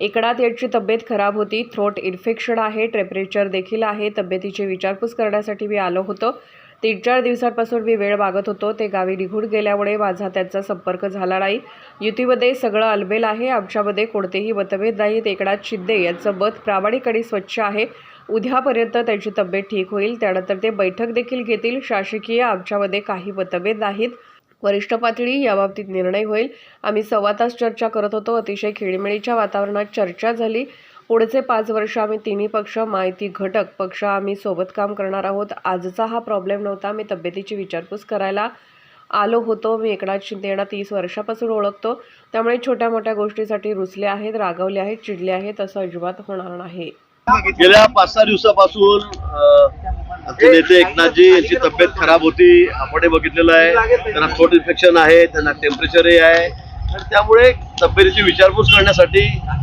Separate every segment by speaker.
Speaker 1: एकनाथ यांची तब्येत खराब होती. थ्रोट इन्फेक्शन आहे. टेम्परेचर देखील आहे. तब्येतीची विचारपूस करण्यासाठी मी आलो होतो. तीन चार दिवसांपासून मी वेळ मागत होतो. ते गावी निघून गेल्यामुळे माझा त्यांचा संपर्क झाला नाही. युतीमध्ये सगळं अलबेल आहे. आमच्यामध्ये कोणतेही मतभेद नाहीत. एकनाथ शिंदे यांचं मत प्रामाणिक आणि स्वच्छ आहे. उद्यापर्यंत त्यांची तब्येत ठीक होईल. त्यानंतर ते बैठक देखील घेतील. शासकीय आमच्यामध्ये काही मतभेद नाहीत. वरिष्ठ पातळी याबाबतीत निर्णय होईल. आम्ही सव्वा तास चर्चा करत होतो. अतिशय खेळीमेळीच्या वातावरणात चर्चा झाली. पुढचे पाच वर्ष आम्ही तिन्ही पक्ष माहिती घटक पक्ष आम्ही सोबत काम करणार आहोत. आजचा हा प्रॉब्लेम नव्हता. मी तब्येतीची विचारपूस करायला आलो होतो. मी एकनाथ शिंदे यांना तीस वर्षापासून ओळखतो. त्यामुळे छोट्या मोठ्या गोष्टीसाठी रुसले आहेत रागवले आहेत चिडले आहेत असं अजिबात होणार नाही.
Speaker 2: गेल्या पाच सहा दिवसापासून नेते एकनाथजी यांची तब्येत खराब होती आपण बघितलेलं आहे. त्यांना थ्रोट इन्फेक्शन आहे त्यांना टेम्परेचरही आहे. त्यामुळे तब्येतीची विचारपूस करण्यासाठी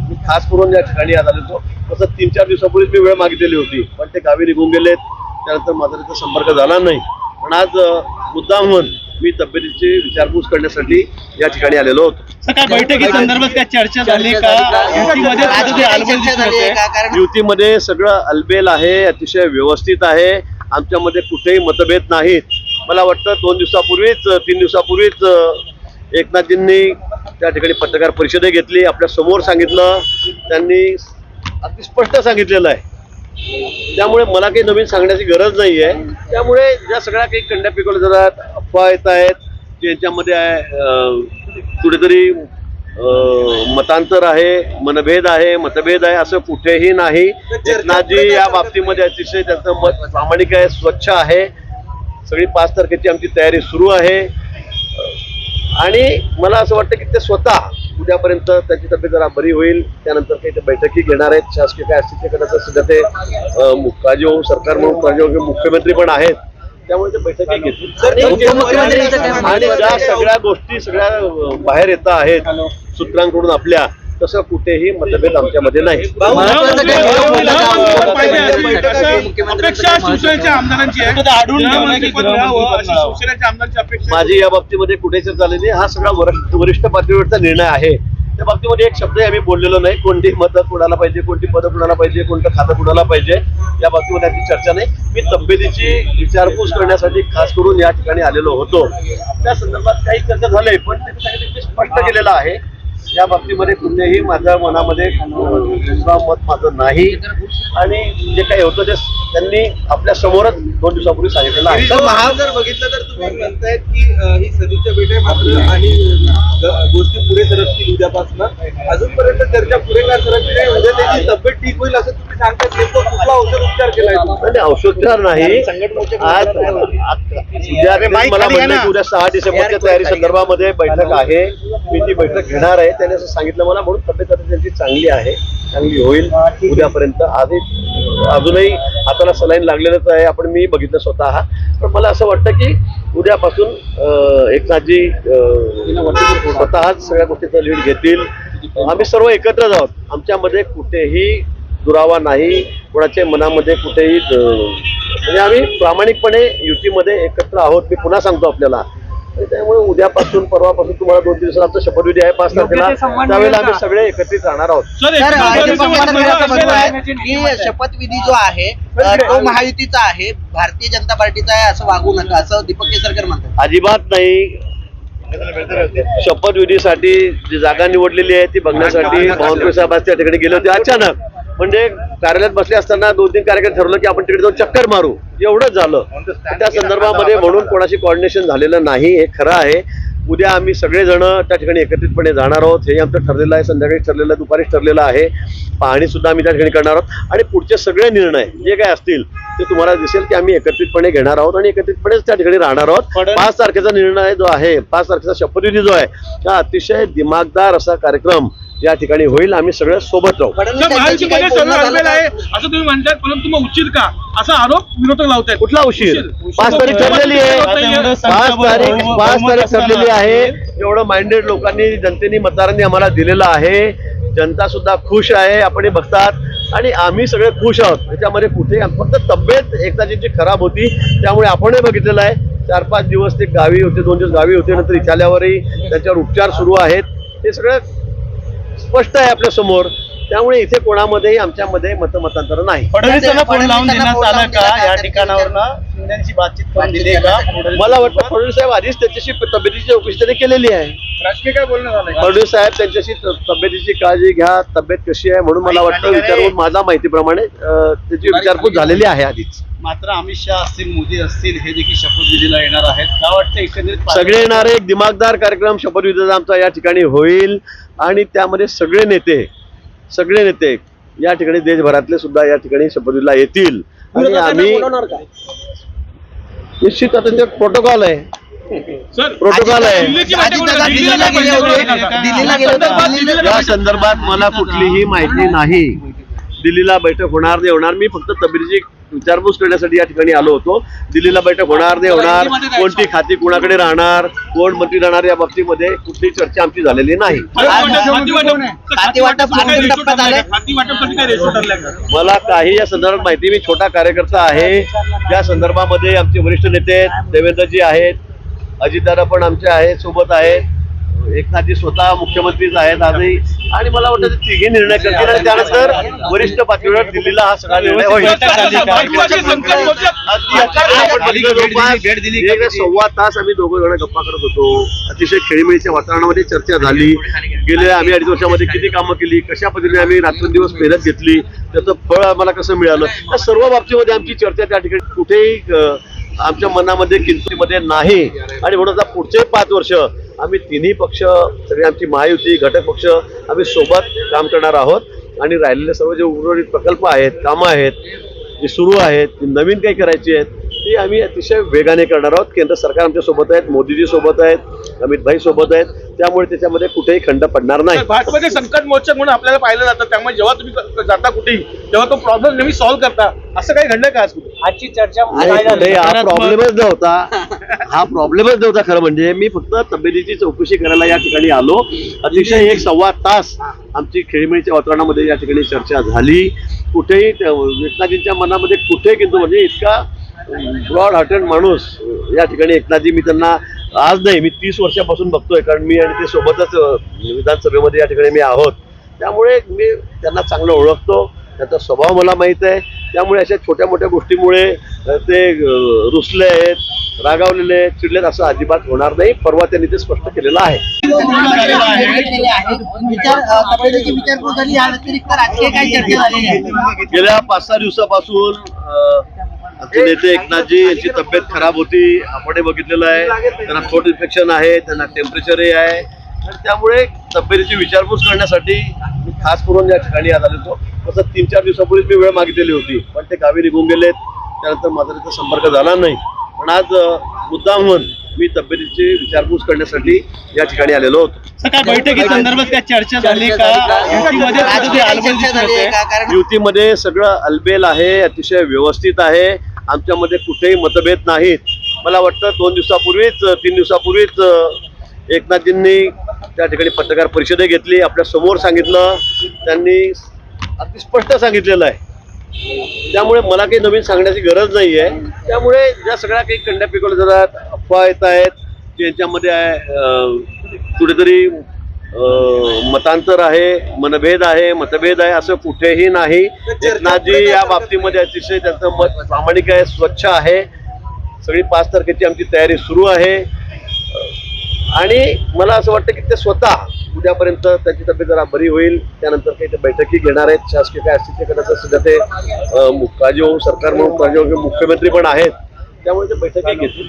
Speaker 2: मी खास करून या ठिकाणी आज आलो होतो. तसं तीन चार दिवसापूर्वीच मी वेळ मागितलेली होती. पण ते गावी निघून गेलेत. त्यानंतर माझा तिथं संपर्क झाला नाही. पण आज अं, मुद्दाम म्हणून मी तब्येतीची विचारपूस करण्यासाठी या ठिकाणी आलेलो होतो.
Speaker 3: सकाळ बैठकी संदर्भात काय चर्चा झाली का? युतीमध्ये.
Speaker 4: कारण
Speaker 2: युतीमध्ये सगळं अलबेल आहे अतिशय व्यवस्थित आहे. आमच्यामध्ये कुठेही मतभेद नाहीत. मला वाटतं दोन दिवसापूर्वीच तीन दिवसापूर्वीच एकनाथजींनी त्या ठिकाणी पत्रकार परिषदही घेतली आपल्यासमोर सांगितलं. त्यांनी अगदी स्पष्ट सांगितलेलं आहे. त्यामुळे मला काही नवीन सांगण्याची गरज नाही आहे. त्यामुळे ज्या सगळ्या काही कंड्या पिकवल्या जातात अफवा येत आहेत ज्यांच्यामध्ये कुठेतरी मतांतर आहे मनभेद आहे मतभेद आहे असं कुठेही नाही. एकनाथजी या बाबतीमध्ये अतिशय त्यांचं मत प्रामाणिक आहे स्वच्छ आहे. सगळी पाच तारखेची आमची तयारी सुरू आहे. आणि मला असं वाटतं की ते स्वतः उद्यापर्यंत त्यांची तब्येत जरा बरी होईल. त्यानंतर काही ते बैठकी घेणार आहेत. शासकीय काय असतील ते सध्या ते काळजी होऊन सरकार म्हणून काळजी मुख्यमंत्री पण आहेत. त्यामुळे ते बैठकी घेतील आणि- ज्या सगळ्या गोष्टी सगळ्या बाहेर येत आहेत सूत्रांकडून आपल्या तसं कुठेही मतभेद आमच्यामध्ये नाही. माझी या बाबतीमध्ये कुठे चर्चा झाली नाही हा सगळा वरिष्ठ वरिष्ठ पातळीवरचा निर्णय आहे त्या बाबतीमध्ये एक शब्दही आम्ही बोललेलो नाही. कोणती मतं कुणाला पाहिजे कोणती पदं कुणाला पाहिजे कोणतं खातं कुणाला पाहिजे या बाबतीमध्ये आमची चर्चा नाही. मी तब्येतीची विचारपूस करण्यासाठी खास करून या ठिकाणी आलेलो होतो. त्या संदर्भात काही चर्चा झाली पण त्याच्यासाठी स्पष्ट केलेलं आहे. या बाबतीमध्ये कुठल्याही माझ्या मनामध्ये दुसरा मत माझं नाही. आणि जे काही होतं ते त्यांनी आपल्या समोरच दोन दिवसापूर्वी सांगितलेलं आहे.
Speaker 4: तर महा जर बघितलं तर तुम्ही म्हणतायत की ही सदिच्छा भेट आहे मात्र आणि गोष्टी पुढे सरकतील उद्यापासून. अजूनपर्यंत चर्चा पुढे काय सरकली नाही. उद्या त्याची तब्येत ठीक होईल असं तुम्ही सांगताय. नेमकं कुठला औषध उपचार केलाय
Speaker 2: नाही औषधोपचार नाही. आज उद्या ते मला म्हणलं की उद्या सहा डिसेंबरच्या तयारी संदर्भामध्ये बैठक आहे. मी ती बैठक घेणार आहे. त्याने असं सांगितलं मला. म्हणून तब्येत आता त्यांची चांगली आहे. चांगली होईल उद्यापर्यंत. आधी अजूनही त्याला सलाईन लागलेलंच आहे आपण मी बघितलं स्वतः पण मला असं वाटतं की उद्यापासून एकनाथजी स्वतःच सगळ्या गोष्टीचा लीड घेतील. आम्ही सर्व एकत्रच आहोत. आमच्यामध्ये कुठेही दुरावा नाही कोणाच्या मनामध्ये कुठेही म्हणजे आम्ही प्रामाणिकपणे युतीमध्ये एकत्र आहोत मी पुन्हा सांगतो आपल्याला. त्यामुळे उद्यापासून परवापासून तुम्हाला दोन दिवसात आमचा शपथविधी आहे पाच तारखेला. त्यावेळेला आम्ही सगळे एकत्रित राहणार आहोत.
Speaker 4: की शपथविधी जो आहे तो महायुतीचा आहे भारतीय जनता पार्टीचा आहे असं वागू नका असं दीपक केसरकर म्हणतात.
Speaker 2: अजिबात नाही. शपथविधीसाठी जी जागा निवडलेली आहे ती बघण्यासाठी बावनकुळे साहेब आज त्या ठिकाणी गेले होते. अचानक म्हणजे कार्यालयात बसले असताना दोन तीन कार्यक्रम ठरवलं की आपण तिकडे जाऊन चक्कर मारू. एवढंच झालं. त्या संदर्भामध्ये म्हणून कोणाशी कॉर्डिनेशन झालेलं नाही. हे खरं आहे. उद्या आम्ही सगळेजण त्या ठिकाणी एकत्रितपणे जाणार आहोत. हे आमचं ठरलेलं आहे. संध्याकाळी ठरलेलं आहे. दुपारीच ठरलेलं आहे. पाहणी सुद्धा आम्ही त्या ठिकाणी करणार आहोत. आणि पुढचे सगळे निर्णय जे काय असतील ते तुम्हाला दिसेल की आम्ही एकत्रितपणे घेणार आहोत आणि एकत्रितपणेच त्या ठिकाणी राहणार आहोत. पाच तारखेचा निर्णय जो आहे पाच तारखेचा शपथविधी जो आहे हा अतिशय दिमागदार असा कार्यक्रम या ठिकाणी होईल. आम्ही सगळे सोबत राहू?
Speaker 3: असं तुम्ही म्हणताय परंतु मग उचित का? असा आरोप विरोधक लावतायत.
Speaker 2: कुठला उशीर? पाच तारीख ठरलेली आहे. पाच तारीख पाच तारीख ठरलेली आहे. एवढं माइंडेड लोकांनी जनतेने मतदारांनी आम्हाला दिलेलं आहे. जनता सुद्धा खुश आहे आपण हे बघतात. आणि आम्ही सगळे खुश आहोत. त्याच्यामध्ये कुठे फक्त तब्येत एकदाची खराब होती त्यामुळे आपणही बघितलेलं आहे. चार पाच दिवस ते गावी होते दोन दिवस गावी होते नंतर इथे आल्यावरही त्यांच्यावर उपचार सुरू आहेत. हे सगळं स्पष्ट आहे आपल्यासमोर. त्यामुळे इथे कोणामध्येही आमच्यामध्ये मतमतांतर नाही.
Speaker 3: फडणवीसांना फोन लावून देण्यात आलं का? या ठिकाणावरनं? शिंदेची बातचीत करून दिली आहे का?
Speaker 2: मला वाटतं फडणवीस साहेब आधीच त्याच्याशी तब्येतीची चौकशी त्यांनी केलेली आहे.
Speaker 3: राजकीय काय बोलणं झालं
Speaker 2: फडणवीस साहेब त्यांच्याशी तब्येतीची काळजी घ्या तब्येत कशी आहे म्हणून मला वाटतं विचारून माझ्या माहितीप्रमाणे त्याची विचारपूस झालेली आहे आधीच.
Speaker 3: मात्र अमित शहा असतील मोदी असतील हे देखील शपथविधीला येणार आहेत. काय वाटतं एकंदरीत
Speaker 2: सगळे येणारे एक दिमागदार कार्यक्रम शपथविधीचा आमचा या ठिकाणी होईल. आणि त्यामध्ये सगळे नेते सगळे नेते या ठिकाणी देशभरातले सुद्धा या ठिकाणी शपथविधीला येतील. आणि आम्ही निश्चित आता ते प्रोटोकॉल आहे. प्रोटोकॉल आहे.
Speaker 3: दिल्लीला गेले होते. दिल्लीला गेले होते.
Speaker 2: या संदर्भात मला कुठलीही माहिती नाही. दिल्लीला बैठक होणार नाही होणार. मी फक्त तब्येतीची विचारपूस करण्यासाठी या ठिकाणी आलो होतो. दिल्लीला बैठक होणार नाही होणार. कोणती खाती कुणाकडे राहणार? कोण मंत्री राहणार या बाबतीमध्ये कुठलीही चर्चा आमची झालेली नाही. मला काही या संदर्भात माहिती मी छोटा कार्यकर्ता आहे. या संदर्भामध्ये आमचे वरिष्ठ नेते आहेत, देवेंद्रजी आहेत अजितदादा पण आमचे आहेत सोबत आहेत. एकनाथजी स्वतः मुख्यमंत्रीच आहेत आजही. आणि मला वाटतं ते तिघे निर्णय करतील. आणि त्यानंतर वरिष्ठ पातळीवर दिल्लीला हा सगळा निर्णय होईल. सव्वा तास आम्ही दोघं जण गप्पा करत होतो. अतिशय खेळीमेळीच्या वातावरणामध्ये चर्चा झाली. गेल्या आम्ही अडीच वर्षामध्ये किती कामं केली कशा पद्धतीने आम्ही रात्रंदिवस मेहनत घेतली त्याचं फळ आम्हाला कसं मिळालं त्या सर्व बाबतीमध्ये आमची चर्चा त्या ठिकाणी कुठेही आमच्या मनामध्ये किंमतीमध्ये नाही. आणि म्हणून आता पुढचे पाच वर्ष आम्ही तिन्ही पक्ष सगळे आमची महायुती घटक पक्ष आम्ही सोबत काम करणार आहोत. आणि राहिलेले सर्व जे उर्वरित प्रकल्प आहेत कामं आहेत जी सुरू आहेत ती नवीन काही करायची आहेत ती आम्ही अतिशय वेगाने करणार आहोत. केंद्र सरकार आमच्यासोबत आहेत मोदीजी सोबत आहेत अमित भाई सोबत आहेत. त्यामुळे त्याच्यामध्ये कुठेही खंड पडणार नाही.
Speaker 5: भाजपचे संकट मोचक म्हणून आपल्याला पाहिलं जातं. त्यामुळे जेव्हा तुम्ही जाता कुठेही तेव्हा तो प्रॉब्लेम नेहमी सॉल्व्ह करता. असं काही घडलं का आज
Speaker 3: आजची चर्चा
Speaker 2: नाही, कुठेही हा प्रॉब्लेमच नव्हता. हा प्रॉब्लेमच नव्हता खरं म्हणजे. मी फक्त तब्येतीची चौकशी करायला या ठिकाणी आलो. अतिशय एक सव्वा तास आमची खेळीमेळीच्या वातावरणामध्ये या ठिकाणी चर्चा झाली. कुठेही त्या एकनाथजींच्या मनामध्ये कुठे किंतु म्हणजे इतका ब्रॉड हार्टेड माणूस या ठिकाणी एकनाथजी. मी त्यांना आज नाही मी तीस वर्षापासून बघतोय. कारण मी आणि ते सोबतच अं, विधानसभेमध्ये या ठिकाणी मी आहोत. त्यामुळे मी त्यांना चांगलं ओळखतो. त्यांचा स्वभाव मला माहीत आहे. त्यामुळे अशा छोट्या मोठ्या गोष्टीमुळे ते रुसले आहेत रागावलेले आहेत, चिडलेत असं अजिबात होणार नाही. परवा त्यांनी ते स्पष्ट केलेलं आहे. गेल्या पाच सहा दिवसापासून आमचे नेते एकनाथजी यांची तब्येत खराब होती. आपणही बघितलेलं आहे. त्यांना थ्रोट इन्फेक्शन आहे त्यांना टेम्परेचरही आहे. आणि त्यामुळे तब्येतीची विचारपूस करण्यासाठी खास करून या ठिकाणी आज आलो तसं तीन चार दिवसापूर्वीच मी वेळ मागितलेली होती. पण ते गावी निघून गेलेत. त्यानंतर माझा तिथं संपर्क झाला नाही. पण आज अं, मुद्दाम म्हणून मी तब्येतीची विचारपूस करण्यासाठी या ठिकाणी आलेलो होतो.
Speaker 3: सकाळ बैठकी संदर्भात काय चर्चा झाली का? युतीमध्ये
Speaker 6: राजकीय काही चर्चा झाली आहे का? कारण
Speaker 2: युतीमध्ये सगळं अलबेल आहे अतिशय व्यवस्थित आहे. आमच्यामध्ये कुठेही मतभेद नाहीत. मला वाटतं दोन दिवसापूर्वीच तीन दिवसापूर्वीच एकनाथजींनी त्या ठिकाणी पत्रकार परिषदही घेतली आपल्यासमोर सांगितलं. त्यांनी अगदी स्पष्ट सांगितलेलं आहे. त्यामुळे मला काही नवीन सांगण्याची गरज नाही आहे त्यामुळे ज्या सगळ्या काही कंड्या पिकवल्या जातात अफवा येत आहेत की आहे, कुठेतरी मतांतर आहे मनभेद आहे मतभेद आहे असं कुठेही नाही. एकनाथजी या बाबतीमध्ये अतिशय त्यांचं मत प्रामाणिक आहे स्वच्छ आहे. सगळी पाच तारखेची आमची तयारी सुरू आहे. आणि मला असं वाटतं की ते स्वतः उद्यापर्यंत त्याची तब्येत जरा बरी होईल. त्यानंतर काही ते बैठकी घेणार आहेत. शासकीय काय असतील ते कदाचित सध्या ते काळजी सरकार म्हणून काळजी मुख्यमंत्री पण आहेत. त्यामुळे ते बैठकी घेतील.